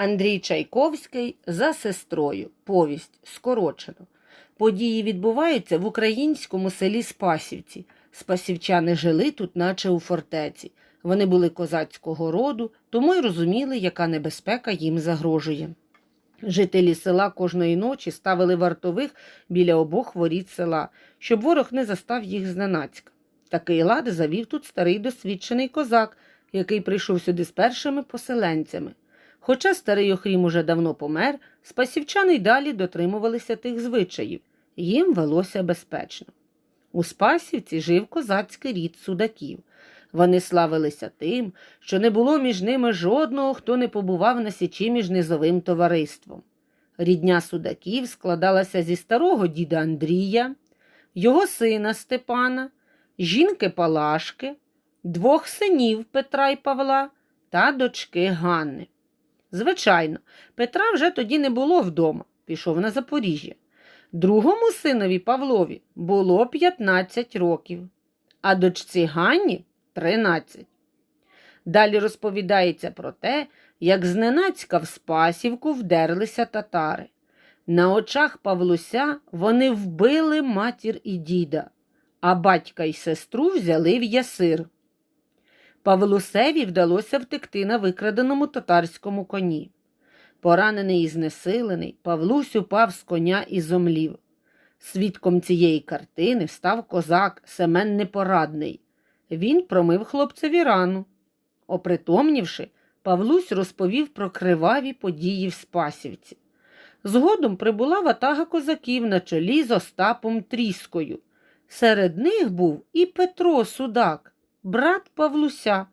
Андрій Чайковський за сестрою. Повість скорочено. Події відбуваються в українському селі Спасівці. Спасівчани жили тут, наче у фортеці. Вони були козацького роду, тому й розуміли, яка небезпека їм загрожує. Жителі села кожної ночі ставили вартових біля обох воріт села, щоб ворог не застав їх зненацька. Такий лад завів тут старий досвідчений козак, який прийшов сюди з першими поселенцями. Хоча старий Охрім уже давно помер, спасівчани й далі дотримувалися тих звичаїв, їм велося безпечно. У Спасівці жив козацький рід судаків. Вони славилися тим, що не було між ними жодного, хто не побував на січі між низовим товариством. Рідня судаків складалася зі старого діда Андрія, його сина Степана, жінки Палашки, двох синів Петра й Павла та дочки Ганни. Звичайно, Петра вже тоді не було вдома, пішов на Запоріжжя. Другому синові Павлові було 15 років, а дочці Ганні 13. Далі розповідається про те, як зненацька в Спасівку вдерлися татари. На очах Павлуся вони вбили матір і діда, а батька й сестру взяли в ясир. Павлусеві вдалося втекти на викраденому татарському коні. Поранений і знесилений, Павлусь упав з коня і зомлів. Свідком цієї картини став козак Семен Непорадний. Він промив хлопцеві рану. Опритомнівши, Павлусь розповів про криваві події в Спасівці. Згодом прибула ватага козаків на чолі з Остапом Тріскою. Серед них був і Петро Судак, брат Павлуся.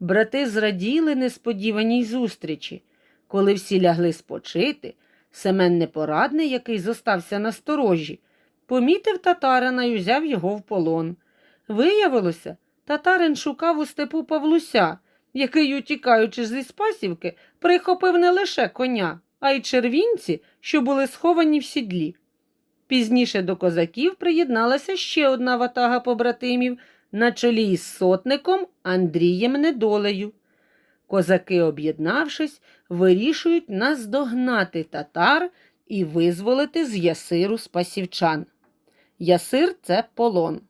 Брати зраділи несподіваній зустрічі. Коли всі лягли спочити, Семен Непорадний, який зостався на сторожі, помітив татарина і взяв його в полон. Виявилося, татарин шукав у степу Павлуся, який, утікаючи зі Спасівки, прихопив не лише коня, а й червінці, що були сховані в сідлі. Пізніше до козаків приєдналася ще одна ватага побратимів на чолі із сотником Андрієм Недолею. Козаки, об'єднавшись, вирішують наздогнати татар і визволити з ясиру спасівчан. Ясир це полон.